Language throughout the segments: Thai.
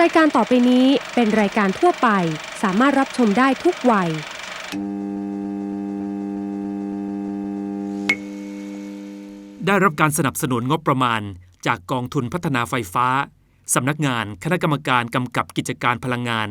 รายการต่อไปนี้เป็นรายการทั่วไป สามารถรับชมได้ทุกวัย ได้รับการสนับสนุนงบประมาณ จากกองทุนพัฒนาไฟฟ้า สำนักงานคณะกรรมการกำกับกิจการพลังงาน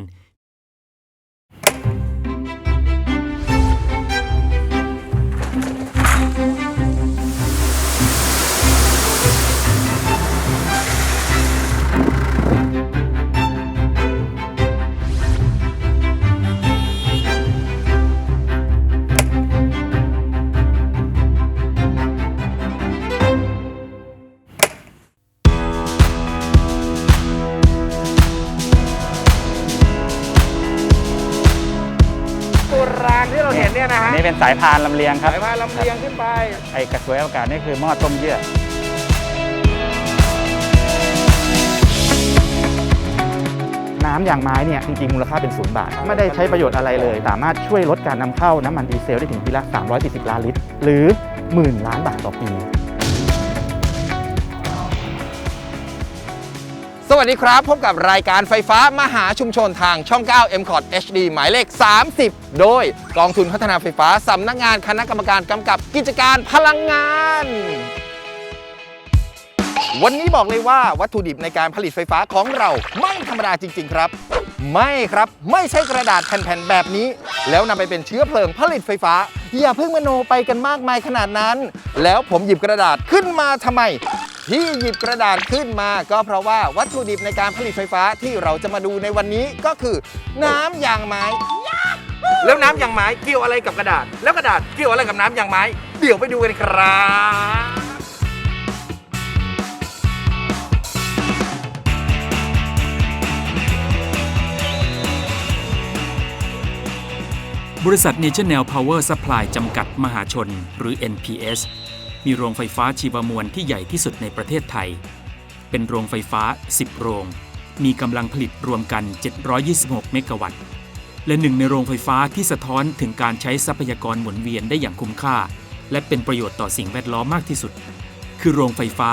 เนี่ยนะฮะนี่เป็นสายพานลำเลียงครับสายพานลำเลียงขึ้นไป ไอกระสวยอากาศนี่คือหม้อต้มเยื่อน้ำยางไม้เนี่ยจริงๆมูลค่าเป็นศูนย์บาท ไม่ได้ใช้ประโยชน์อะไรเลย สามารถช่วยลดการนำเข้าน้ำมันดีเซลได้ถึงปีละ340 ล้านลิตร หรือหมื่นล้านบาทต่อปี สวัสดีครับ พบกับรายการไฟฟ้ามหาชุมชนทางช่อง 9 m c o t HD หมายเลข 30 โดยกองทุนพัฒนาไฟฟ้าสำนักงานคณะกรรมการกำกับกิจการพลังงาน วันนี้บอกเลยว่าวัตถุดิบในการผลิตไฟฟ้าของเราไม่ธรรมดาจริง ๆ ครับ ไม่ครับไม่ใช่กระดาษแผ่นๆแบบนี้ แล้วนำไปเป็นเชื้อเพลิงผลิตไฟฟ้า อย่าเพิ่งมโนไปกันมากมายขนาดนั้น แล้วผมหยิบกระดาษขึ้นมาทำไม ที่หยิบกระดาษขึ้นมาก็เพราะว่าวัตถุดิบในการผลิตไฟฟ้าที่เราจะมาดูในวันนี้ก็คือ น้ำยางไม้ แล้วน้ำยางไม้เกี่ยวอะไรกับกระดาษ แล้วกระดาษเกี่ยวอะไรกับน้ำยางไม้ เดี๋ยวไปดูกันครับบริษัท National Power Supply จำกัดมหาชน หรือ NPS มีโรงไฟฟ้าชีวมวลที่ใหญ่ที่สุดในประเทศไทย เป็นโรงไฟฟ้า 10 โรง มีกำลังผลิตรวมกัน 726 เมกะวัตต์ และหนึ่งในโรงไฟฟ้าที่สะท้อนถึงการใช้ทรัพยากรหมุนเวียนได้อย่างคุ้มค่า และเป็นประโยชน์ต่อสิ่งแวดล้อมมากที่สุด คือโรงไฟฟ้า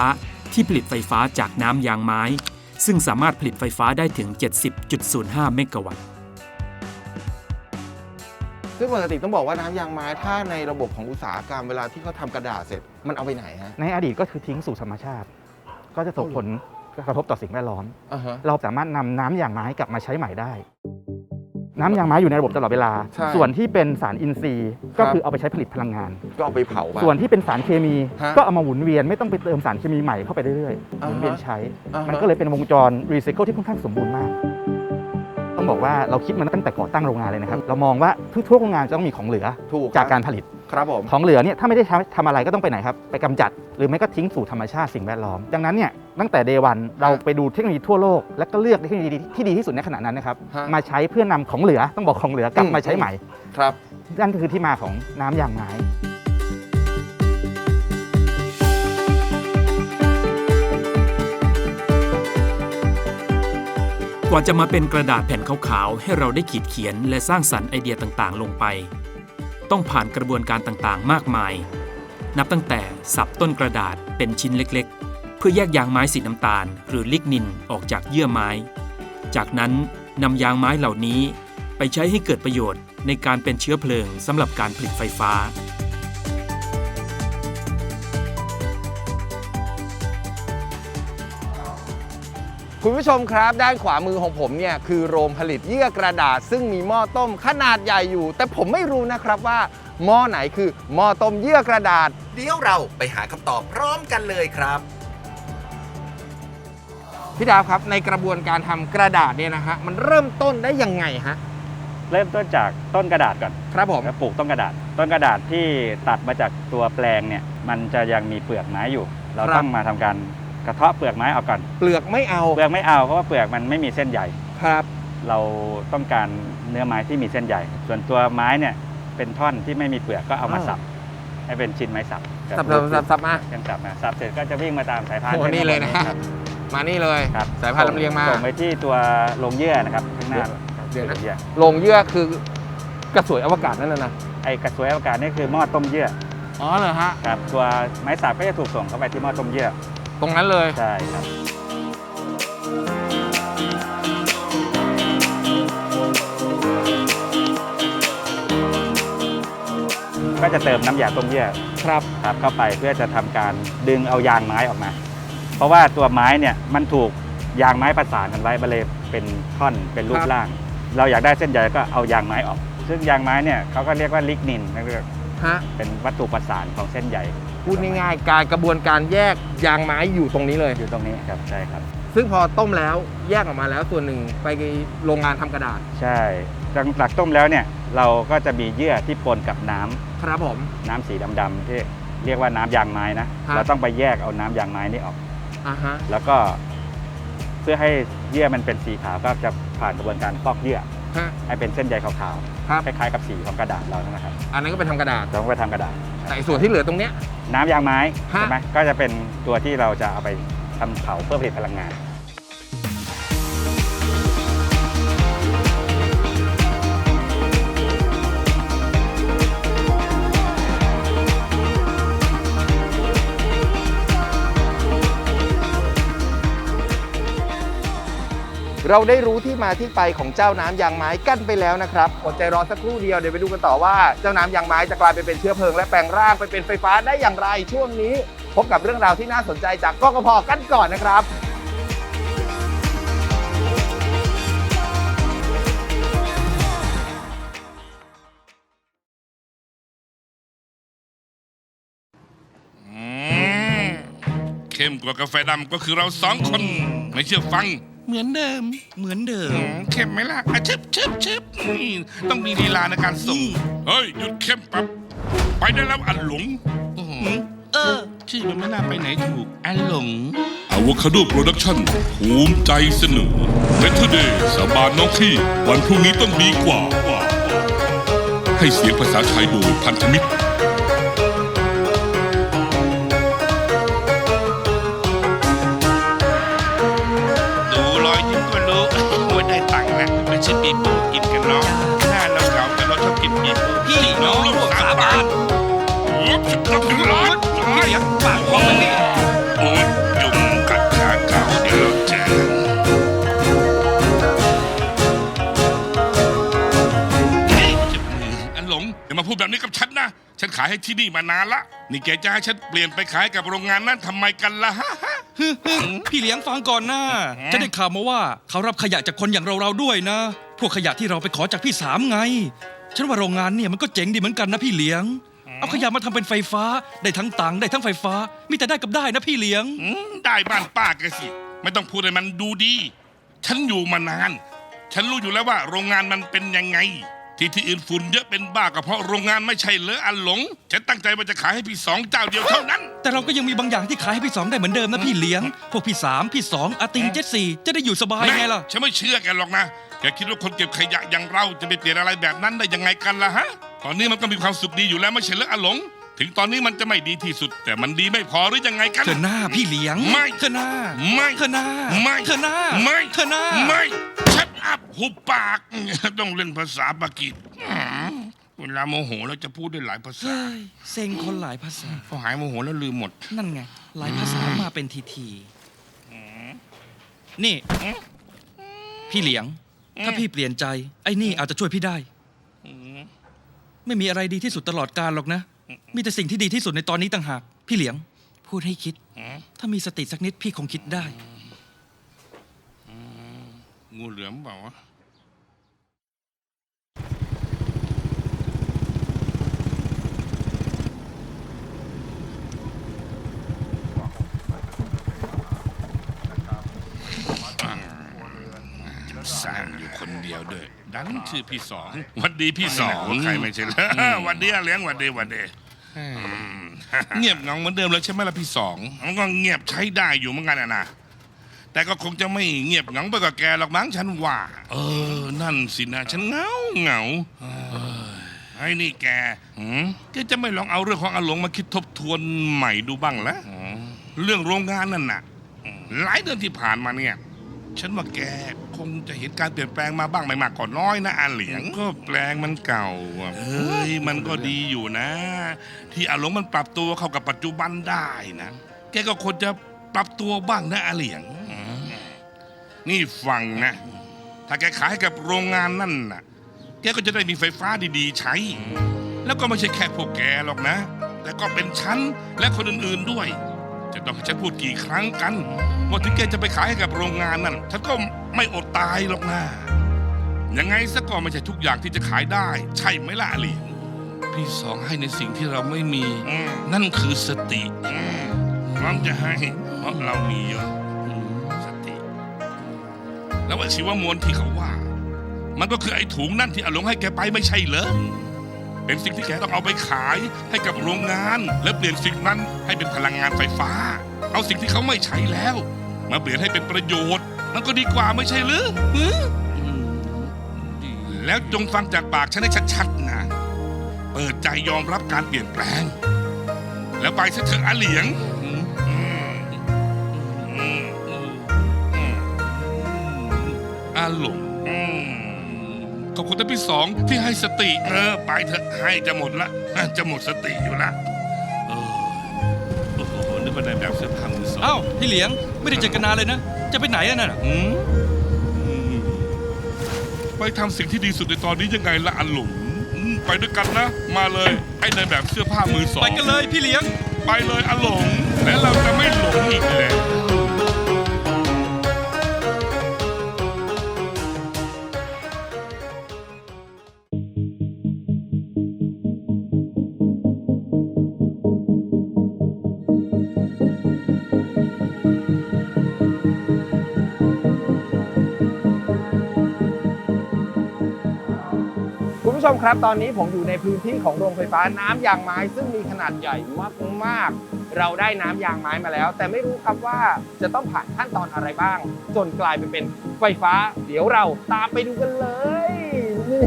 ที่ผลิตไฟฟ้าจากน้ำยางไม้ ซึ่งสามารถผลิตไฟฟ้าได้ถึง 70.05 เมกะวัตต์ ซึ่งปกติต้องบอกว่าน้ำยางไม้ถ้าในระบบของอุตสาหกรรมเวลาที่เขาทำกระดาษเสร็จมันเอาไปไหนฮะ ในอดีตก็คือทิ้งสู่ธรรมชาติ ก็จะส่งผลกระทบต่อสิ่งแวดล้อม อ่าฮะ เราสามารถนำน้ำยางไม้กลับมาใช้ใหม่ได้ น้ำยางไม้อยู่ในระบบตลอดเวลา ใช่ส่วนที่เป็นสารอินทรีย์ครัก็บ คือเอาไปใช้ผลิตพลังงาน ก็เอาไปเผาไป ส่วนที่เป็นสารเคมีฮะก็เอามาหมุนเวียนไม่ต้องไปเติมสารเคมีใหม่เข้าไปเรื่อยๆหอ่าฮะมุนเวียนใช้ อ่าฮะ มันก็เลยเป็นวงจรรีไซเคิลที่ค่อนข้างสมบูรณ์มาก ต้องบอกว่าเราคิดมันตั้งแต่ก่อตั้งโรงงานเลยนะครับ เรามองว่าทุกๆโรงงานจะต้องมีของเหลือถูกจากการผลิต ครับผม ของเหลือเนี่ยถ้าไม่ได้ใช้ทำอะไรก็ต้องไปไหนครับ ไปกำจัดหรือไม่ก็ทิ้งสู่ธรรมชาติสิ่งแวดล้อม ดังนั้นเนี่ยตั้งแต่เดวันเราไปดูเทคโนโลยีทั่วโลก และก็เลือกเทคโนโลยีที่ดีที่สุดในขณะนั้นนะครับฮะมาใช้เพื่อนำของเหลือต้องบอกของเหลือกลับอืมมาใช้ใหม่ครับนั่นคือที่มาของน้ำยางไม้ ว่าจะมาเป็นกระดาษแผ่นขาวๆให้เราได้ขีดเขียนและสร้างสรรค์ไอเดียต่างๆ ลงไป ต้องผ่านกระบวนการต่างๆ มากมาย นับตั้งแต่สับต้นกระดาษเป็นชิ้นเล็กๆ เพื่อแยกยางไม้สีน้ำตาล หรือลิกนินออกจากเยื่อไม้ จากนั้นนำยางไม้เหล่านี้ไปใช้ให้เกิดประโยชน์ในการเป็นเชื้อเพลิงสำหรับการผลิตไฟฟ้า คุณผู้ชมครับ ด้านขวามือของผมเนี่ยคือโรงผลิตเยื่อกระดาษ ซึ่งมีหม้อต้มขนาดใหญ่อยู่ แต่ผมไม่รู้นะครับว่าหม้อไหนคือหม้อต้มเยื่อกระดาษ เดี๋ยวเราไปหาคำตอบพร้อมกันเลยครับ พี่ดาวครับในกระบวนการทำกระดาษเนี่ยนะฮะมันเริ่มต้นได้ยังไงฮะเริ่มต้นจากต้นกระดาษก่อนครับผมแล้วปลูกต้นกระดาษ ต้นกระดาษที่ตัดมาจากตัวแปลงเนี่ยมันจะยังมีเปลือกไม้อยู่ เราครับต้องมาทำการ กระเทาะเปลือกไม้ออกก่อน เปลือกไม่เอาเปลือกไม่เอาเพราะว่าเปลือกมันไม่มีเส้นใยครับ เราต้องการเนื้อไม้ที่มีเส้นใยส่วนตัวไม้เนี่ยเป็นท่อนที่ไม่มีเปลือกก็เอามาอ่าสับให้เป็นชิ้นไม้สับสับสับสับสับมายังสับมาสับเสร็จก็จะวิ่งมาตามสายพานโอ้โหนี่เลยนะฮะครับมานี่เลยครับสายพานลำเลียงมาส่งไปที่ตัวโรงเยื่อนะครับข้างหน้าเดี๋ยวนะโรงเยื่อโรงเยื่อคือกระสวยอวกาศนั่นน่ะนะไอ้กระสวยอากาศนี่คือหม้อต้มเยื่ออ๋อเหรอฮะครับตัวไม้สับก็จะถูกส่งเข้าไปที่หม้อต้มเยื่อ ตรงนั้นเลย ใช่ครับ ก็จะเติมน้ำยาต้มเยื่อครับ ครับเข้าไปเพื่อจะทำการดึงเอายางไม้ออกมา เพราะว่าตัวไม้เนี่ยมันถูกยางไม้ประสานกันไว้มัเลยเป็นท่อนเป็นรูปร่าง เราอยากได้เส้นใหญ่ก็เอายางไม้ออก ซึ่งยางไม้เนี่ยเขาก็เรียกว่าลิกนินนั่นก็ฮะ เป็นวัตถุประสานของเส้นใหญ่ พูดง่ายๆ การกระบวนการแยกยางไม้อยู่ตรงนี้เลย อยู่ตรงนี้ครับใช่ครับ ซึ่งพอต้มแล้วแยกออกมาแล้วส่วนหนึ่งไปโรงงานทำกระดาษใช่หลังจากต้มแล้วเนี่ยเราก็จะมีเยื่อที่ปนกับน้ำครับผม น้ำสีดำๆที่เรียกว่าน้ำยางไม้นะครับเราต้องไปแยกเอาน้ำยางไม้นี่ออก อ่าฮะแล้วก็เพื่อให้เยื่อมันเป็นสีขาวก็จะผ่านกระบวนการฟอกเยื่อ ฮะให้เป็นเส้นใยขาวครับ ๆคล้ายๆกับสีของกระดาษเรานะครับอันนั้นก็เป็นทำกระดาษ เราก็ไปทำกระดาษ แต่ไอ้ส่วนที่เหลือตรงเนี้ย น้ำยางไม้ฮะ ใช่ไหมก็จะเป็นตัวที่เราจะเอาไปทำเผาเพื่อผลิตพลังงาน เราได้รู้ที่มาที่ไปของเจ้าน้ำยางไม้กั้นไปแล้วนะครับ อดใจรอสักครู่เดียวเดี๋ยวไปดูกันต่อว่าเจ้าน้ำยางไม้จะกลายไปเป็นเชื้อเพลิงและแปลงร่างไปเป็นไฟฟ้าได้อย่างไรช่วงนี้ พบกับเรื่องราวที่น่าสนใจจากกกพกันก่อนนะครับอืมเข้มกว่ากาแฟดำก็คือเราสองคน ไม่เชื่อฟัง เหมือนเดิม เหมือนเดิอืมมเข้มไหมล่ะอะชึบชึบชึบนี่ต้องมีลีลาในการส่งเฮ้ย หยุดเข้มปั๊บไปได้แล้วอันหลงโอ้โหเออ ชื่อมันไม่น่าไปไหนถูกอันหลงอะโวคาโดโปรดักชั่นภูมิใจเสนอเ e ทเดย์สาบานน้องที่ วันพรุ่งนี้ต้องดีกว่า ให้เสียงภาษาไทยโดยพันธมิตร แล้วไม่ใช่ปีโป้กินกันเนาะหน้าเราเก่าแต่เราชอบกินปีโป้พี่น้องร่วมสาบานลบสิบลบถึงร้อยพี่เลี้ยงปากของมันนี่โอ้ยยุงกัดขาเก่าเดี๋ยวเราเจอกันเฮ้ยเจ็บมืออันหลงอย่ามาพูดแบบนี้กับฉันนะ ฉันขายให้ที่นี่มานานละ นี่แกจะให้ฉันเปลี่ยนไปขายกับโรงงานนั้นทำไมกันล่ะฮะ ฮึ่มๆพี่เลี้ยงฟังก่อนนะจะได้ข่าวมาว่าเขารับขยะจากคนอย่างเราๆด้วยนะ พวกขยะที่เราไปขอจากพี่สามไง ฉันว่าโรงงานเนี่ยมันก็เจ๋งดีเหมือนกันนะพี่เลี้ยง เอาขยะมาทำเป็นไฟฟ้าได้ทั้งตังค์ได้ทั้งไฟฟ้า มีแต่ได้กับได้นะพี่เลี้ยงอืมได้บ้านป้าแกสิ ไม่ต้องพูดให้มันดูดี ฉันอยู่มานาน ฉันรู้อยู่แล้วว่าโรงงานมันเป็นยังไง ที่ที่อื่นฝุ่นเยอะเป็นบ้าก็เพราะโรงงานไม่ใช่เลออันหลง ฉันตั้งใจว่าจะขายให้พี่สองเจ้าเดียวเท่านั้น แต่เราก็ยังมีบางอย่างที่ขายให้พี่สองได้เหมือนเดิมนะพี่เลี้ยง พวกพี่สามพี่สองอาติงเจ็ดสี่จะได้อยู่สบายไงล่ะ ฉันไม่เชื่อแกหรอกนะ แกคิดว่าคนเก็บขยะอย่างเราจะไปเปลี่ยนอะไรแบบนั้นได้ยังไงกันล่ะฮะ ตอนนี้มันก็มีความสุขดีอยู่แล้วไม่ใช่เหรออาหลง ถึงตอนนี้มันจะไม่ดีที่สุด แต่มันดีไม่พอหรือยังไงกันเธอหน้าพี่เลี้ยง ไม่เธอหน้า ไม่เธอหน้า ไม่เธอหน้า ไม่เธอหน้า ไม่ชัดอั พหุบปาก ต้องเล่นภาษาปากีสอืมเวลาโมโหเราจะพูดได้หลายภาษาเฮ้ยเซ็งคนหลายภาษา พอหายโมโหแล้วลืมหมด นั่นไง หลายภาษามาเป็นทีทีนี่ พี่เหลียง ถ้าพี่เปลี่ยนใจ ไอ้นี่อาจจะช่วยพี่ได้ ไม่มีอะไรดีที่สุดตลอดกาลหรอกนะ มีแต่สิ่งที่ดีที่สุดในตอนนี้ต่างหาก พี่เหลียง พูดให้คิด ถ้ามีสติสักนิดพี่คงคิดได้ งูเหลือมเปล่าวะสร้างอยู่คนเดียวด้วย ดันชื่อพี่สองหวันดีพี่สองใครไม่ใช่เหรอหวันดีอาเลี้ยงหวันดีหวันดีอืมเงียบเหงาเหมือนเดิมแล้วใช่ไหมล่ะพี่สองมันก็เงียบใช้ได้อยู่เหมือนกันอะนะ แต่ก็คงจะไม่เงียบเหงาไปกับแกหรอกมั้งฉันว่า เออ นั่นสินะ ฉันเหงาเหงาเออไอ้นี่แกหืมแกจะไม่ลองเอาเรื่องของอาหลงมาคิดทบทวนใหม่ดูบ้างละเรื่องโรงงานนั่นน่ะ หลายเดือนที่ผ่านมาเนี่ย ฉันว่าแกคงจะเห็นการเปลี่ยนแปลงมาบ้างไม่มากก็น้อยนะอาเหลียง ก็แปลงมันเก่าอะเฮ้ยมันก็ดีอยู่นะ ที่อาหลงมันปรับตัวเข้ากับปัจจุบันได้นะ แกก็ควรจะปรับตัวบ้างนะอาเหลียง นี่ฟังนะ ถ้าแกขายให้กับโรงงานนั่นน่ะ แกก็จะได้มีไฟฟ้าดีๆ ใช้ แล้วก็ไม่ใช่แค่พวกแกหรอกนะ แต่ก็เป็นฉันและคนอื่นๆด้วย จะต้องให้ฉันพูดกี่ครั้งกันว่าถึงแกจะไปขายให้กับโรงงานนั่นฉันก็ไม่อดตายหรอกนะยังไงซะก็ไม่ใช่ทุกอย่างที่จะขายได้ ใช่ไหมล่ะอลีพี่สองให้ในสิ่งที่เราไม่มี นั่นคือสติพร้อมจะให้เพราะเรามีเยอะสติ แล้วไอ้ชีวมวลที่เขาว่า มันก็คือไอ้ถุงนั่นที่อาหลงให้แกไปไม่ใช่เหรอเป็นสิ่งที่แกต้องเอาไปขายให้กับโรงงาน และเปลี่ยนสิ่งนั้นให้เป็นพลังงานไฟฟ้า เอาสิ่งที่เขาไม่ใช้แล้ว มาเปลี่ยนให้เป็นประโยชน์ มันก็ดีกว่าไม่ใช่หรือหือแล้วจงฟังจากปากฉันให้ชัดๆนะเปิดใจยอมรับการเปลี่ยนแปลง แล้วไปซะเถอะอาเหลียง หลงอืมขอบคุณท่านพี่สองที่ให้สติ เออ ไปเถอะให้จะหมดละ จะหมดสติอยู่ละเออโอ้โหนึกว่าในแบบเสื้อผ้ามือสอง เอ้าพี่เหลียงไม่ได้เจอกันนานเลยนะ จะไปไหนอะน่ะอืมอืมไปทำสิ่งที่ดีสุดในตอนนี้ยังไงละอันหลงอืมไปด้วยกันนะ มาเลย ไอ้ในแบบเสื้อผ้ามือสอง ไปกันเลยพี่เหลียง ไปเลยอันหลง และเราจะไม่หลงอีกแล้ว ผู้ชมครับตอนนี้ผมอยู่ในพื้นที่ของโรงไฟฟ้าน้ำยางไม้ ซึ่งมีขนาดใหญ่มากๆ เราได้น้ำยางไม้มาแล้ว แต่ไม่รู้ครับว่าจะต้องผ่านขั้นตอนอะไรบ้าง จนกลายไปเป็นไฟฟ้า เดี๋ยวเราตามไปดูกันเลยนี่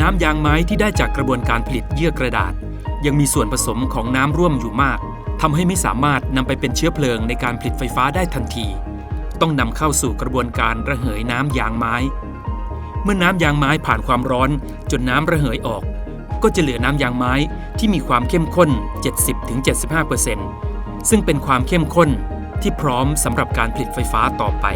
น้ำยางไม้ที่ได้จากกระบวนการผลิตเยื่อกระดาษ ยังมีส่วนผสมของน้ำร่วมอยู่มากทำให้ไม่สามารถนำไปเป็นเชื้อเพลิงในการผลิตไฟฟ้าได้ทันที ต้องนำเข้าสู่กระบวนการระเหยน้ำยางไม้ เมื่อน้ำยางไม้ผ่านความร้อนจนน้ำระเหยออก ก็จะเหลือน้ำยางไม้ที่มีความเข้มข้น 70-75%ซึ่งเป็นความเข้มข้นที่พร้อมสำหรับการผลิตไฟฟ้าต่อไป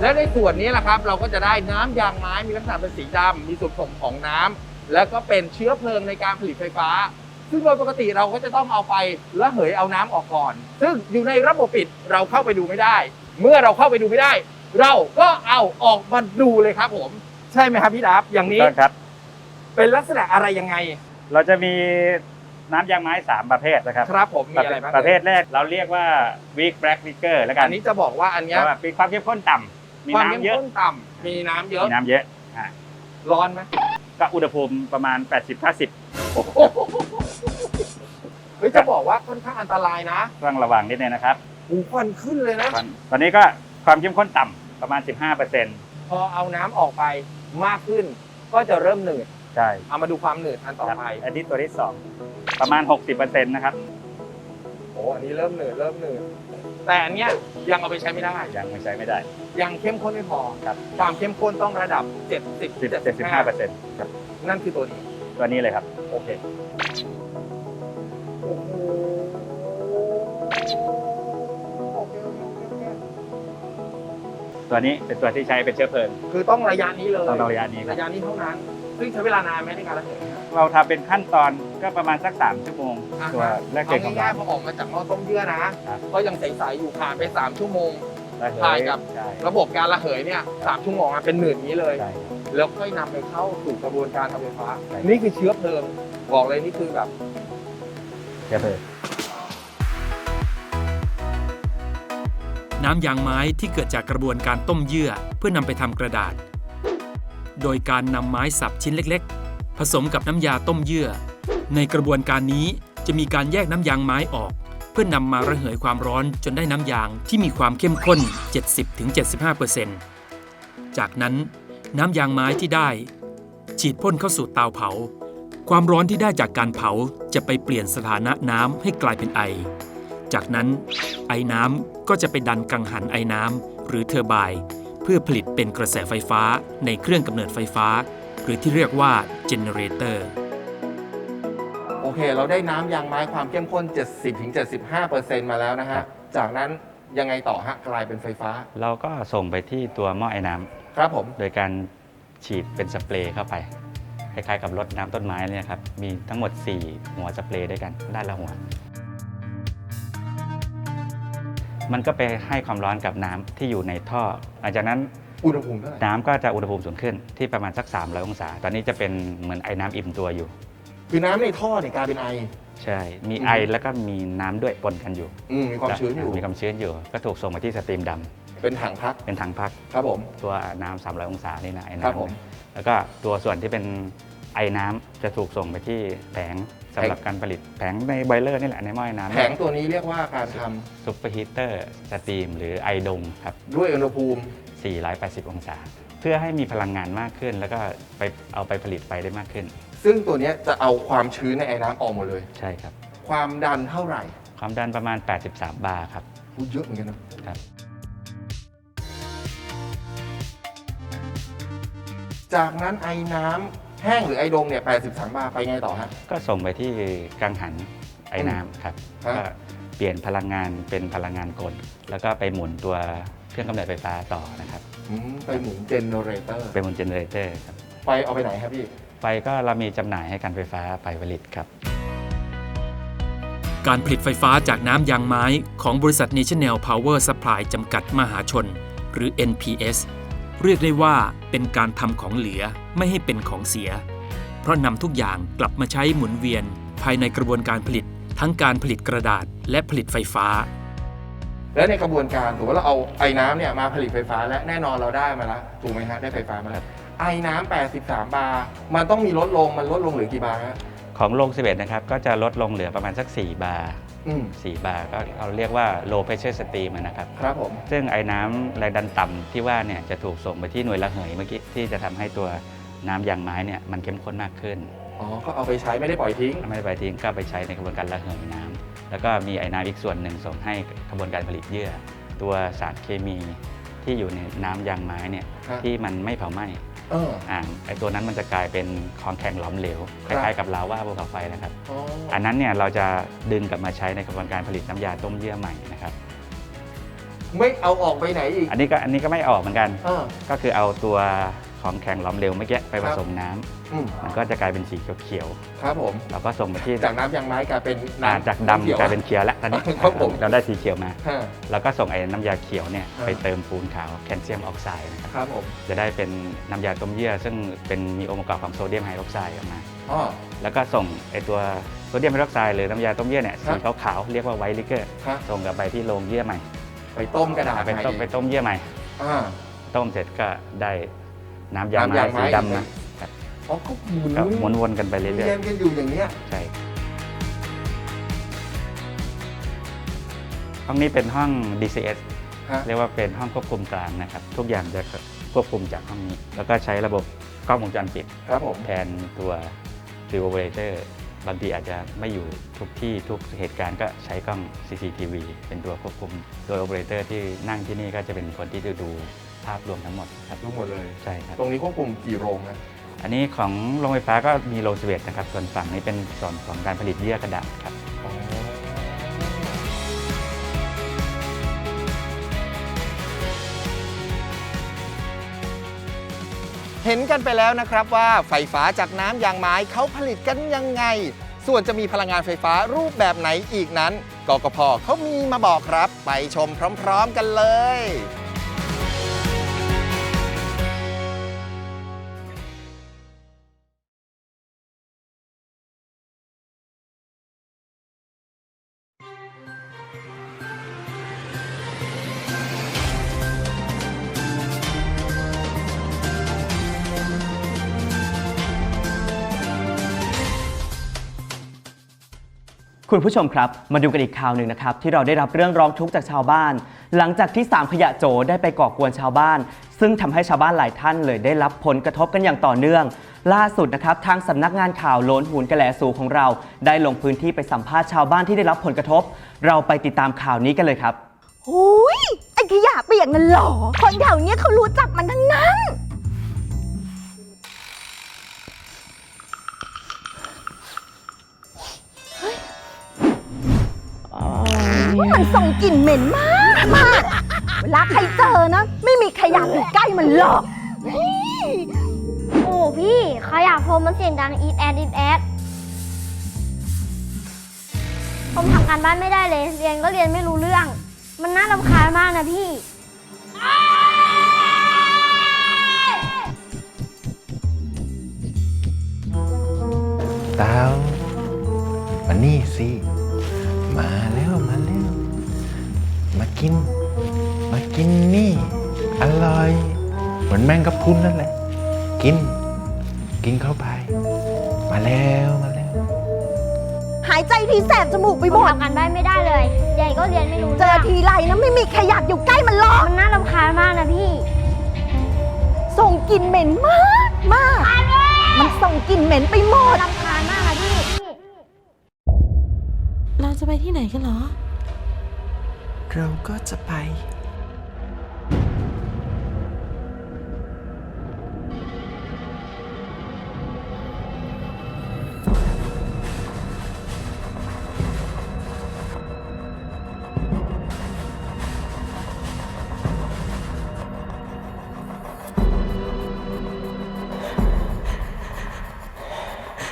และในส่วนนี้แหละครับ เราก็จะได้น้ำยางไม้มีลักษณะเป็นสีดำมีส่วนผสมของน้ำแล้วก็เป็นเชื้อเพลิงในการผลิตไฟฟ้า ซึ่งโดยปกติเราก็จะต้องเอาไประเหยเอาน้ำออกก่อน ซึ่งอยู่ในระบบปิดเราเข้าไปดูไม่ได้ เมื่อเราเข้าไปดูไม่ได้ เราก็เอาออกมาดูเลยครับผม ใช่ไหมครับพี่ดับอย่างนี้ต้นครับ เป็นลักษณะอะไรยังไงเราจะมีน้ำยางไม้ 3 ประเภทนะครับ ครับผมมีอะไรบ้างประเภทแรกเราเรียกว่า weak black liquor แล้วกัอันนนี้จะบอกว่าอันเพเนี้ยราะว่ามีความเข้มข้นต่ำมีความเข้มน้ำเยอะข้นต่ำมีน้ำเยอะมีน้ำเยอะอะร้อนไหมก็อุณหภูมิประมาณ 80-50 โอ้โหเฮ้ยจะบอกว่าค่อนข้างอันตรายนะต้องระวังนิดนึงนะครับหูควันขึ้นเลยนะ ตอนตอนนี้ก็ความเข้มข้นต่ำประมาณ 15%พอเอาน้ำออกไปมากขึ้น ก็จะเริ่มหนืด ใช่เอามาดูความหนืดอันต่อครับไปอันนี้ตัวที่2ประมาณ 60%นะครับโอ้อันนี้เริ่มหนืดเริ่มหนืดแต่อันเนี้ยยังเอาไปใช้ไม่ได้ ยังไม่ใช้ไม่ได้ ยังเข้มข้นไม่พอ ครับ ความเข้มข้นต้องระดับ 70 10-75%ครับนั่นคือตัวนี้ตัวนี้เลยครับ โอเค ตัวนี้เป็นตัวที่ใช้เป็นเชื้อเพลิง คือต้องระยะนี้เลยต้องระยะนี้ครับ ระยะนี้เท่านั้น ซึ่งใช้เวลานานไหมในการระเหยครับเราทำเป็นขั้นตอนก็ประมาณสัก 3 ชั่วโมง ตัวแรกเกณฑ์ของเอาง่ายๆพเราอออกมาจากหม้อต้มเยื่อนะ ครับ ก็ยังใสๆอยู่ผ่านไป 3 ชั่วโมง ระเหถ่ายกับ ใช่ระบบการระเหยเนี่ยสามชั่วโมงอะเป็นหมื่นนี้เลย ใช่ แล้วค่อยนำไปเข้าสู่กระบวนการทำไฟฟ้า ใช่ นี่คือเชื้อเพลิง บอกเลยนี่คือแบบเชื้อเพลิง น้ำยางไม้ที่เกิดจากกระบวนการต้มเยื่อเพื่อนำไปทำกระดาษ โดยการนำไม้สับชิ้นเล็กๆ ผสมกับน้ำยาต้มเยื่อ ในกระบวนการนี้จะมีการแยกน้ำยางไม้ออก เพื่อนำมาระเหยความร้อนจนได้น้ำยางที่มีความเข้มข้น 70-75%จากนั้นน้ำยางไม้ที่ได้ ฉีดพ่นเข้าสู่เตาเผา ความร้อนที่ได้จากการเผาจะไปเปลี่ยนสถานะน้ำให้กลายเป็นไอ จากนั้นไอ้น้ำก็จะไปดันกังหันไอ้น้ำหรือเทอร์ไบน์เพื่อผลิตเป็นกระแสไฟฟ้าในเครื่องกำเนิดไฟฟ้า หรือที่เรียกว่าเจเนเรเตอร์โอเค เราได้น้ำยางไม้ความเข้มข้น 70-75%มาแล้วนะฮะ จากนั้นยังไงต่อฮะกลายเป็นไฟฟ้า เราก็ส่งไปที่ตัวหม้อไอ้น้ำครับผม โดยการฉีดเป็นสเปรย์เข้าไป คล้ายๆกับรดน้ำต้นไม้เนี่ยครับ มีทั้งหมด 4 หัวสเปรย์ด้วยกันด้านละหัว มันก็ไปให้ความร้อนกับน้ำที่อยู่ในท่อหลังจากนั้นอุณหภูมิเท่าไหร่น้ำก็จะอุณหภูมิสูงขึ้นที่ประมาณสัก 300 องศา ตอนนี้จะเป็นเหมือนไอ้น้ำอิ่มตัวอยู่ คือน้ำในท่อเนี่ยกลายเป็นไอ ใช่ มีอืม ไอแล้วก็มีน้ำด้วยปนกันอยู่อืมมีความชื้นอยู่ มีความชื้นอยู่ ก็ถูกส่งมาที่สตรีมดำเป็นถังพักเป็นถังพัก ครับผม ตัวน้ำ300 องศานี่นะไอ้ครับน้ำผมแล้วก็ตัวส่วนที่เป็นไอ้น้ำจะถูกส่งไปที่แผง สำหรับการผลิตแผงในไบเลอร์นี่แหละในหม้อไอ้น้ำแผงตัวนี้เรียกว่าการทำซุปเปอร์ฮีเตอร์สตรีมหรือไอดงครับด้วยอุณหภูมิ 480 องศา เพื่อให้มีพลังงานมากขึ้น แล้วก็ไปเอาไปผลิตไฟได้มากขึ้น ซึ่งตัวเนี้ยจะเอาความชื้นในไอ้น้ำออกหมดเลย ใช่ครับ ความดันเท่าไหร่ความดันประมาณ 83 บาร์ครับ พูดเยอะเหมือนกันนะครับ จากนั้นไอ้น้ำ แห้งหรือไอ้ดงเนี่ย83บาร์ไปไงต่อฮะ ก็ส่งไปที่กังหันไอ้น้ำครับครับ ก็เปลี่ยนพลังงานเป็นพลังงานกล แล้วก็ไปหมุนตัวเครื่องกำเนิดไฟฟ้าต่อนะครับ อืมไปหมุนเจเนเรเตอร์เป็นหมุนเจเนเรเตอร์ครับไฟเอาไปไหนครับพี่ ไฟก็เรามีจำหน่ายให้การไฟฟ้าไปผลิตครับ การผลิตไฟฟ้าจากน้ำยางไม้ของบริษัท National Power Supply จำกัดมหาชน หรือ NPS เรียกได้ว่าเป็นการทำของเหลือไม่ให้เป็นของเสีย เพราะนำทุกอย่างกลับมาใช้หมุนเวียน ภายในกระบวนการผลิต ทั้งการผลิตกระดาษและผลิตไฟฟ้า และในกระบวนการถือว่าเราเอาไอ้น้ำเนี่ยมาผลิตไฟฟ้าและแน่นอนเราได้มาแล้วถูกไหมฮะได้ไฟฟ้ามาแล้วไอ้น้ำ83 บาร์มันต้องมีลดลงมันลดลงเหรือกี่บาร์ฮะของโรง11นะครับก็จะลดลงเหลือประมาณสัก 4 บาร์ อืม 4 บาร์ก็เราเรียกว่า low pressure steam อะนะครับ ครับผมซึ่งไอ้น้ำแรงดันต่ำที่ว่าเนี่ยจะถูกส่งไปที่หน่วยระเหยเมื่อกี้ที่จะทำให้ตัวน้ำยางไม้เนี่ยมันเข้มข้นมากขึ้น อ๋อก็เอาไปใช้ไม่ได้ปล่อยทิ้ง ไม่ได้ไปทิ้งก็ไปใช้ในกระบวนการระเหยน้ำแล้วก็มีไอ้น้ำอีกส่วนหนึ่งส่งให้กระบวนการผลิตเยื่อ ตัวสารเคมีที่อยู่ในน้ำยางไม้เนี่ยครับ ที่มันไม่เผาไหม้ เออ อ่าไอ้ตัวนั้นมันจะกลายเป็นของแข็งหลอมเหลวคครับ ล้ายๆกับลาวาภูเขาไฟนะครับ อ๋ออันนั้นเนี่ยเราจะดึงกลับมาใช้ในกระบวนการผลิตน้ำยาต้มเยื่อใหม่นะครับ ไม่เอาออกไปไหนอีกอันนี้ก็อันนี้ก็ไม่ออกเหมือนกัน เออก็คือเอาตัว ของแข็งหลอมเหลวเมื่อกี้ไปผสมน้ำอืมมันก็จะกลายเป็นสีเขียวครับผม ๆเราก็ส่งไปที่จากน้ำยางไม้กลายเป็นอ่าน้ำจากขีดำวกลายเป็นเขียวแล้วตอนนี้ครับผม เราได้สีเขียวมา ฮะ แล้วก็ส่งไอ้น้ำยาเขียวเนี่ยอ่า ไปเติมปูนขาวแคลเซียมออกไซด์นะครับครับผมจะได้เป็นน้ำยาต้มเยื่อ ซึ่งเป็นมีองค์ประกอบของโซเดียมไฮดรอกไซด์ออกมา อ๋อ แล้วก็ส่งไอ้ตัวโซเดียมไฮดรอกไซด์หรือน้ำยาต้มเยื่อเนี่ยครัสีบ ขาวๆเรียกว่าไวท์ลิเกอร์ครับส่งกลับไปที่โรงเยื่อใหม่ไปต้มกระดาษไปต้มใหไปต้มเยื่อใหม่ อ่าต้มเสร็จก็ได้ น้ำยางน้ำยางไม้ไม้ สีดำมาอ๋อก็หมุนก็หมุนวนกันไปเรื่เรีอยยนกันอยู่อย่างเนี้ยๆใช่ห้องนี้เป็นห้อง DCS ฮะเรียกว่าเป็นห้องควบคุมกลางนะครับ ทุกอย่างจะควบคุมจากห้องนี้ แล้วก็ใช้ระบบกล้องวงจรปิด ครับผม แทนตัวฟิวโอเปอเรเตอร์บางทีอาจจะไม่อยู่ทุกที่ทุกเหตุการณ์ก็ใช้กล้อง CCTV เป็นตัวควบคุม โดยโอเปอเรเตอร์ที่นั่งที่นี่ก็จะเป็นคนที่จะดู ภาพรวมทั้งหมดครับรู้หมดเลย ใช่ครับ ตรงนี้ควบคุมกี่โรงนะอันนี้ของโรงไฟฟ้าก็มีโรงสเวตนะครับ ส่วนฝั่งนี้เป็นส่วนของการผลิตเยื่อกระดาษครับอ๋อเห็นกันไปแล้วนะครับว่าไฟฟ้าจากน้ำยางไม้เขาผลิตกันยังไง ส่วนจะมีพลังงานไฟฟ้ารูปแบบไหนอีกนั้นกกพเขามีมาบอกครับ ไปชมพร้อม ๆ กันเลย คุณผู้ชมครับ มาดูกันอีกข่าวหนึ่งนะครับ ที่เราได้รับเรื่องร้องทุกข์จากชาวบ้าน หลังจากที่สามขยะโจได้ไปก่อกวนชาวบ้าน ซึ่งทำให้ชาวบ้านหลายท่านเลยได้รับผลกระทบกันอย่างต่อเนื่อง ล่าสุดนะครับทางสำนักงานข่าวโลนหูนกระแลสูของเรา ได้ลงพื้นที่ไปสัมภาษณ์ชาวบ้านที่ได้รับผลกระทบ เราไปติดตามข่าวนี้กันเลยครับหุยไอขยะเปียกนั่นหรอคนแถวเนี้ยเขารู้จักมันทั้งนั้น มันส่งกลิ่นเหม็นมากมากเวลาใครเจอนะ ไม่มีใครอยากอยู่ใกล้มันหรอกโอ้พี่ขยะโฟมมันเสียงดังอีดแอดอีดแอดผมทำการบ้านไม่ได้เลย เรียนก็เรียนไม่รู้เรื่อง มันน่ารำคาญมากนะพี่ดาวมานี่สิ มาแล้วมาแล้วมา กิน มากินนี่ อร่อย เหมือนแมงกะพรุนนั่นแหละ กิน กินเข้าไป มาแล้วมาแล้ว หายใจทีแสบจมูกไปผหมมดทำการบ้านไม่ได้เลย ใหญ่ก็เรียนไม่รู้เจอรื่องทีไรนะไม่มีใครอยากอยู่ใกล้มันหรอกมันน่ารำคาญมากนะพี่ ส่งกลิ่นเหม็นมากมาก มันส่งกลิ่นเหม็นไปหมด รำคาญมากนะพี่ เราจะไปที่ไหนกันเหรอ เราก็จะไป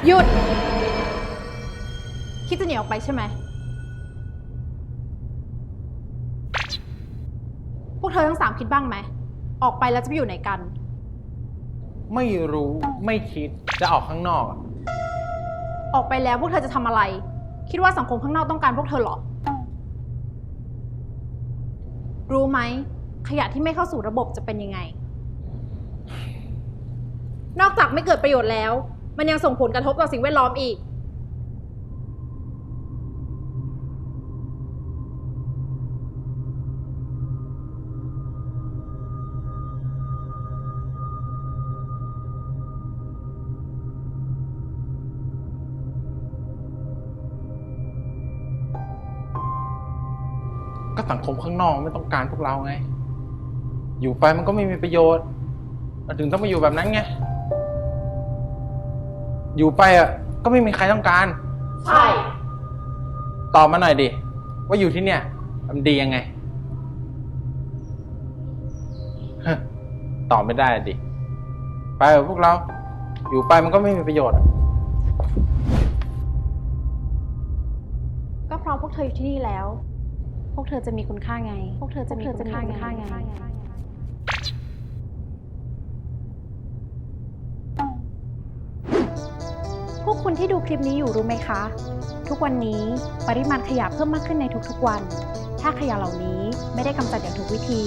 หยุด คิดจะหนีออกไปใช่ไหม เธอทั้งสามคิดบ้างไหม ออกไปแล้วจะไปอยู่ไหนกัน ไม่รู้ไม่คิดจะออกข้างนอกอะออกไปแล้วพวกเธอจะทำอะไร คิดว่าสังคมข้างนอกต้องการพวกเธอเหรอ รู้ไหม ขยะที่ไม่เข้าสู่ระบบจะเป็นยังไง นอกจากไม่เกิดประโยชน์แล้ว มันยังส่งผลกระทบต่อสิ่งแวดล้อมอีก คมข้างนอกไม่ต้องการพวกเราไง อยู่ไปมันก็ไม่มีประโยชน์เราถึงต้องมาอยู่แบบนั้นไง อยู่ไปอะ ก็ไม่มีใครต้องการ ใช่ ตอบมาหน่อยดิ ว่าอยู่ที่เนี่ยมันดียังไงฮะตอบไม่ได้ดิ ไปเถอะพวกเรา อยู่ไปมันก็ไม่มีประโยชน์อะก็เพราะพวกเธออยู่ที่นี่แล้ว พวกเธอจะมีคุณค่าไง พวกเธอจะมีคุณค่าไงพวกคุณที่ดูคลิปนี้อยู่รู้ไหมคะ ทุกวันนี้ปริมาณขยะเพิ่มมากขึ้นในทุกๆวัน ถ้าขยะเหล่านี้ไม่ได้กำจัดอย่างถูกวิธี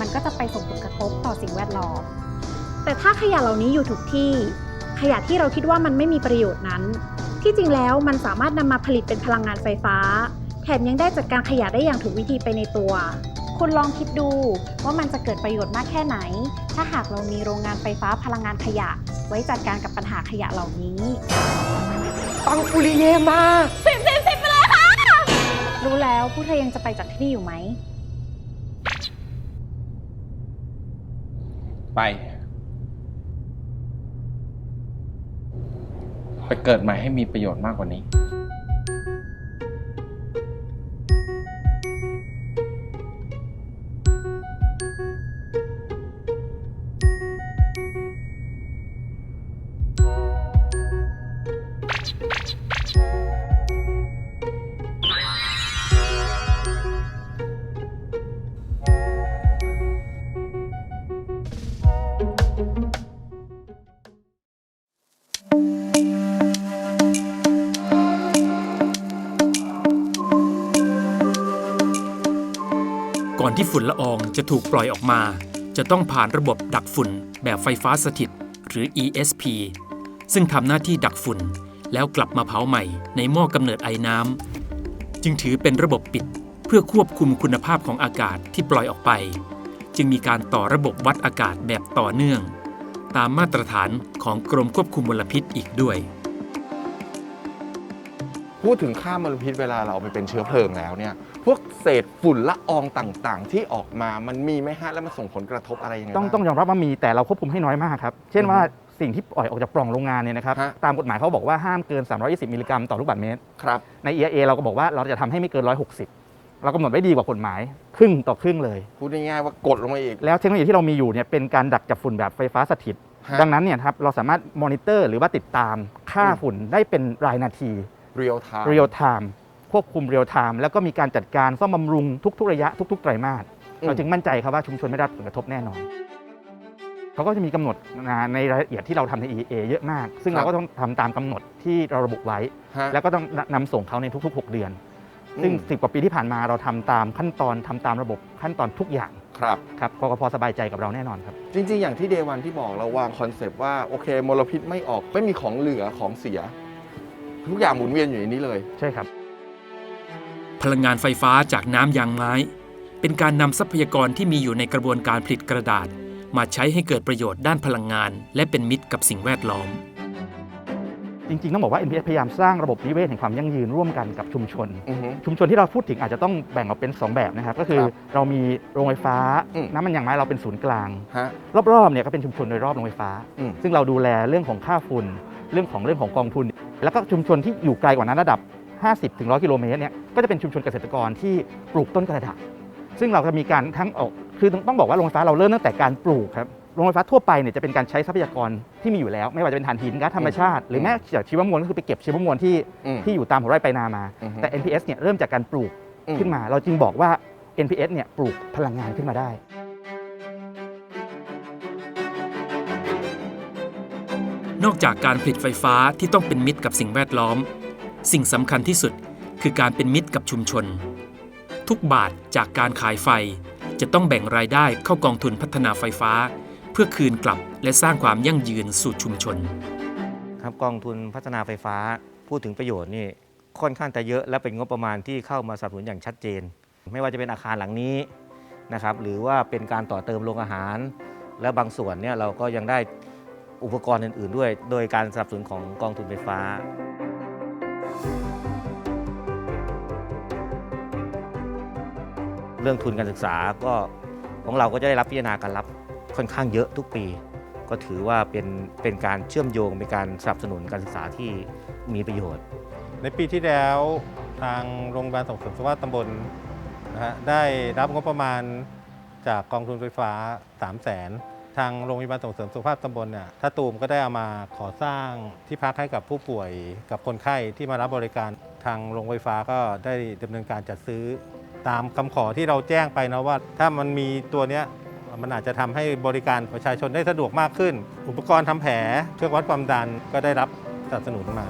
มันก็จะไปส่งผลกระทบต่อสิ่งแวดล้อม แต่ถ้าขยะเหล่านี้อยู่ถูกที่ ขยะที่เราคิดว่ามันไม่มีประโยชน์นั้น ที่จริงแล้วมันสามารถนำมาผลิตเป็นพลังงานไฟฟ้า แถมยังได้จัดการขยะได้อย่างถูกวิธีไปในตัว คุณลองคิดดูว่ามันจะเกิดประโยชน์มากแค่ไหน ถ้าหากเรามีโรงงานไฟฟ้าพลังงานขยะ ไว้จัดการกับปัญหาขยะเหล่านี้ปังปุริเยมากสิบสิบสิบไปเลยค่ะ รู้แล้วผู้เธอยังจะไปจากที่นี่อยู่ไหม ไป ไปเกิดใหม่ให้มีประโยชน์มากกว่านี้ ที่ฝุ่นละอองจะถูกปล่อยออกมา จะต้องผ่านระบบดักฝุ่น แบบไฟฟ้าสถิต หรือ ESP ซึ่งทำหน้าที่ดักฝุ่น แล้วกลับมาเผาใหม่ในหม้อกำเนิดไอน้ำจึงถือเป็นระบบปิดเพื่อควบคุมคุณภาพของอากาศที่ปล่อยออกไป จึงมีการต่อระบบวัดอากาศแบบต่อเนื่อง ตามมาตรฐานของกรมควบคุมมลพิษอีกด้วย พูดถึงค่ามลพิษเวลาเราเอาไปเป็นเชื้อเพลิงแล้วเนี่ย พวกเศษฝุ่นละอองต่างๆ ที่ออกมา มันมีไหมฮะ แล้วมันส่งผลกระทบอะไรยังไงต้องบ้างต้องยอมรับว่ามีแต่เราควบคุมให้น้อยมากครับ เช่นว่าสิ่งที่ปล่อยออกจากปล่องโรงงานเนี่ยนะครับฮะ ตามกฎหมายเขาบอกว่าห้ามเกิน 320 มิลลิกรัมต่อลูกบาศก์เมตร ครับ ใน EIA เราก็บอกว่าเราจะทำให้ไม่เกิน 160 เรากำหนดไว้ดีกว่ากฎหมาย ครึ่งต่อครึ่งเลย พูดง่ายๆว่ากดลงมาอีก แล้วเทคโนโลยีที่เรามีอยู่เนี่ยเป็นการดักจับฝุ่นแบบไฟฟ้าสถิต ฮะ ดังนั้นเนี่ยครับเราสามารถมอนิเตอร์หรือว่าติดตามค่าอืมฝุ่นได้เป็นรายนาที เรียลไทม์เรียลไทม์ควบคุมเรียลไทม์แล้วก็มีการจัดการซ่อมบำรุงทุกๆระยะทุก ๆ ไตรมาสอืมเราจึงมั่นใจครับว่าชุมชนไม่ได้รับผลกระทบแน่นอนเขาก็จะมีกำหนดในรายละเอียดที่เราทำใน EA เยอะมาก ซึ่งเราก็ต้องทำตามกำหนดที่เราระบุไว้ฮะแล้วก็ต้องนำส่งเขาในทุก ๆ 6 เดือน ซึ่งอืม10กว่าปีที่ผ่านมาเราทำตามขั้นตอนทำตามระบบขั้นตอนทุกอย่างครับครับกกพสบายใจกับเราแน่นอนครับ จริง ๆ อย่างที่เดวันที่บอกเราวางคอนเซปต์ว่าโอเคมลพิษไม่ออกไม่มีของเหลือของเสีย ทุกอย่างหมุนเวียนอยู่ในนี้เลย ใช่ครับ พลังงานไฟฟ้าจากน้ำยางไม้ เป็นการนำทรัพยากรที่มีอยู่ในกระบวนการผลิตกระดาษ มาใช้ให้เกิดประโยชน์ด้านพลังงาน และเป็นมิตรกับสิ่งแวดล้อม จริง ๆ ต้องบอกว่า NPS พยายามสร้างระบบนิเวศแห่งความยั่งยืนร่วมกันกับชุมชน อือฮึ ชุมชนที่เราพูดถึงอาจจะต้องแบ่งออกเป็น 2 แบบนะครับ ก็คือครับเรามีโรงไฟฟ้า อืม น้ำมันยางไม้เราเป็นศูนย์กลาง ฮะ รอบๆเนี่ยก็เป็นชุมชนโดยรอบโรงไฟฟ้า อืมซึ่งเราดูแลเรื่องของค่าฝุ่น เรื่องของเรื่องของกองทุน แล้วก็ชุมชนที่อยู่ไกลกว่านั้นระดับ 50ถึง100กิโลเมตรเนี่ยก็จะเป็นชุมชนเกษตรกรที่ปลูกต้นกระดาษซึ่งเราจะมีการทั้งออกคือต้องบอกว่าโรงไฟฟ้าเราเริ่มตั้งแต่การปลูกครับโรงไฟฟ้าทั่วไปเนี่ยจะเป็นการใช้ทรัพยากรที่มีอยู่แล้ว ไม่ว่าจะเป็นถ่านหินก๊าซธรรมชาติ หรือแม้จากชีวมวลก็คือไปเก็บชีวมวลที่อืมที่อยู่ตามหัวไร่ไปนามาอือฮึแต่ NPS เนี่ยเริ่มจากการปลูกอืมขึ้นมา เราจึงบอกว่า NPS เนี่ยปลูกพลังงานขึ้นมาได้ นอกจากการผลิตไฟฟ้าที่ต้องเป็นมิตรกับสิ่งแวดล้อม สิ่งสำคัญที่สุดคือการเป็นมิตรกับชุมชน ทุกบาทจากการขายไฟจะต้องแบ่งรายได้เข้ากองทุนพัฒนาไฟฟ้า เพื่อคืนกลับและสร้างความยั่งยืนสู่ชุมชน ครับกองทุนพัฒนาไฟฟ้าพูดถึงประโยชน์นี่ค่อนข้างจะเยอะและเป็นงบประมาณที่เข้ามาสนับสนุนอย่างชัดเจน ไม่ว่าจะเป็นอาคารหลังนี้นะครับหรือว่าเป็นการต่อเติมโรงอาหาร และบางส่วนเนี่ยเราก็ยังได้ อุปกรณ์อื่น ๆ ด้วย โดยการสนับสนุนของกองทุนไฟฟ้า เรื่องทุนการศึกษาก็ของเราก็จะได้รับพิจารณาการรับค่อนข้างเยอะทุกปี ก็ถือว่าเป็นเป็นการเชื่อมโยงเป็นการสนับสนุนการศึกษาที่มีประโยชน์ ในปีที่แล้วทางโรงพยาบาลส่งเสริมสุขภาพตำบลนะฮะได้รับงบประมาณจากกองทุนไฟฟ้า 3 0 0แสน ทางโรงพยาบาลส่งเสริมสุขภาพตำบลเนี่ยถ้าตูมก็ได้เอามาขอสร้างที่พักให้กับผู้ป่วยกับคนไข้ที่มารับบริการทางโรงไฟฟ้าก็ได้ดำเนินการจัดซื้อ ตามคำขอที่เราแจ้งไปนะว่า ถ้ามันมีตัวเนี้ยมันอาจจะทำให้บริการประชาชนได้สะดวกมากขึ้น อุปกรณ์ทำแผลเครื่องวัดความดันก็ได้รับสนับสนุนมา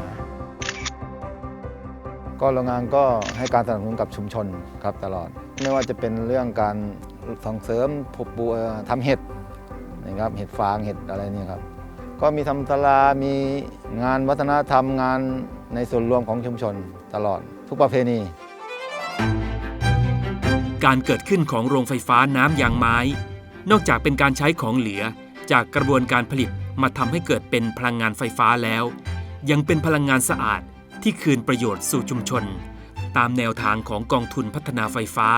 ก็โรงงานก็ให้การสนับสนุนกับชุมชนครับตลอด ไม่ว่าจะเป็นเรื่องการส่งเสริมผูกปูทำเห็ด นะครับเห็ดฟางเห็ดอะไรนี่ครับก็มีทำตลามีงานวัฒนธรรมงานในส่วนรวมของชุมชนตลอดทุกประเพณี การเกิดขึ้นของโรงไฟฟ้าน้ำยางไม้ นอกจากเป็นการใช้ของเหลือจากกระบวนการผลิตมาทำให้เกิดเป็นพลังงานไฟฟ้าแล้ว ยังเป็นพลังงานสะอาดที่คืนประโยชน์สู่ชุมชน ตามแนวทางของกองทุนพัฒนาไฟฟ้า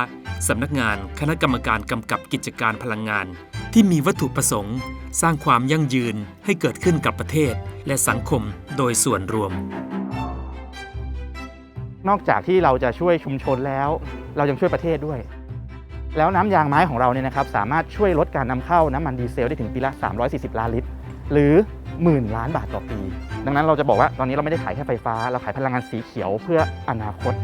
สำนักงานคณะกรรมการกำกับกิจการพลังงาน ที่มีวัตถุประสงค์ สร้างความยั่งยืนให้เกิดขึ้นกับประเทศ และสังคมโดยส่วนรวม นอกจากที่เราจะช่วยชุมชนแล้ว เรายังช่วยประเทศด้วย แล้วน้ำยางไม้ของเราเนี่ยนะครับสามารถช่วยลดการนำเข้าน้ำมันดีเซลได้ถึงปีละ 340 ล้านลิตร หรือหมื่นล้านบาทต่อปี ดังนั้นเราจะบอกว่าตอนนี้เราไม่ได้ขายแค่ไฟฟ้า เราขายพลังงานสีเขียวเพื่ออนาคต